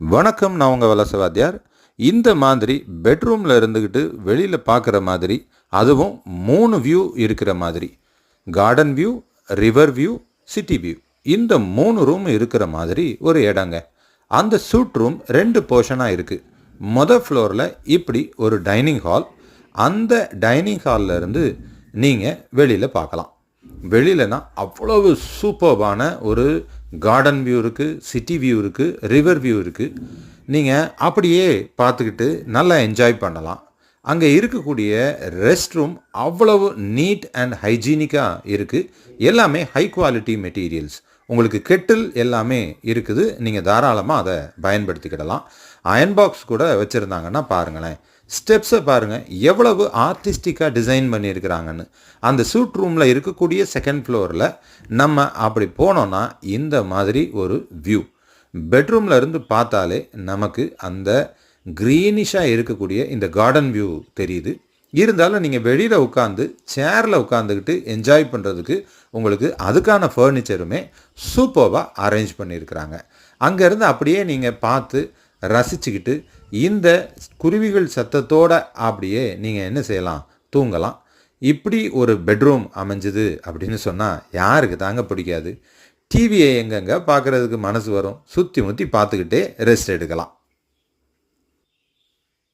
வணக்கம் நான் உங்கள் வலசவாத்தியார் இந்த மாதிரி பெட்ரூமில் இருந்துக்கிட்டு வெளியில் பார்க்குற மாதிரி அதுவும் மூணு வியூ இருக்கிற மாதிரி. Garden view river view city view இந்த மூணு ரூம் இருக்கிற மாதிரி ஒரு இடங்க. அந்த சூட் ரூம் ரெண்டு போர்ஷனாக இருக்குது மொதல் ஃப்ளோரில் இப்படி ஒரு டைனிங் ஹால் அந்த டைனிங் ஹாலில் இருந்து நீங்கள் வெளியில் பார்க்கலாம் வெளியிலனா அவ்வளவு சூப்பர்வான ஒரு கார்டன் வியூ இருக்குது சிட்டி வியூ இருக்குது ரிவர் வியூ இருக்குது நீங்கள் அப்படியே பார்த்துக்கிட்டு நல்லா என்ஜாய் பண்ணலாம். அங்கே இருக்கக்கூடிய ரெஸ்ட் ரூம் அவ்வளவு நீட் அண்ட் ஹைஜீனிக்காக இருக்குது எல்லாமே ஹை குவாலிட்டி மெட்டீரியல்ஸ் உங்களுக்கு கெட்டில் எல்லாமே இருக்குது. நீங்கள் தாராளமாக அதை பயன்படுத்திக்கிடலாம். அயன் பாக்ஸ் கூட வச்சுருந்தாங்கன்னா பாருங்களேன். ஸ்டெப்ஸை பாருங்கள் எவ்வளவு ஆர்டிஸ்டிக்காக டிசைன் பண்ணியிருக்கிறாங்கன்னு. அந்த சூட் ரூமில் இருக்கக்கூடிய செகண்ட் ஃப்ளோரில் நம்ம அப்படி போனோன்னா இந்த மாதிரி ஒரு வியூ பெட்ரூமில் இருந்து பார்த்தாலே நமக்கு அந்த க்ரீனிஷாக இருக்கக்கூடிய இந்த கார்டன் வியூ தெரியுது. இருந்தாலும் நீங்கள் வெளியில் உட்காந்து சேரில் உட்காந்துக்கிட்டு என்ஜாய் பண்ணுறதுக்கு உங்களுக்கு அதுக்கான ஃபர்னிச்சருமே சூப்பர்வாக அரேஞ்ச் பண்ணியிருக்கிறாங்க அங்கேருந்து அப்படியே நீங்கள் பார்த்து ரசிச்சுக்கிட்டு இந்த குருவிகள் சத்தத்தோட அப்படியே நீங்கள் என்ன செய்யலாம்? தூங்கலாம். இப்படி ஒரு பெட்ரூம் அமைஞ்சுது அப்படின்னு சொன்னால் யாருக்கு தாங்க பிடிக்காது. டிவியை எங்கெங்க பார்க்குறதுக்கு மனசு வரும்? சுற்றி முற்றி பார்த்துக்கிட்டே ரெஸ்ட் எடுக்கலாம்.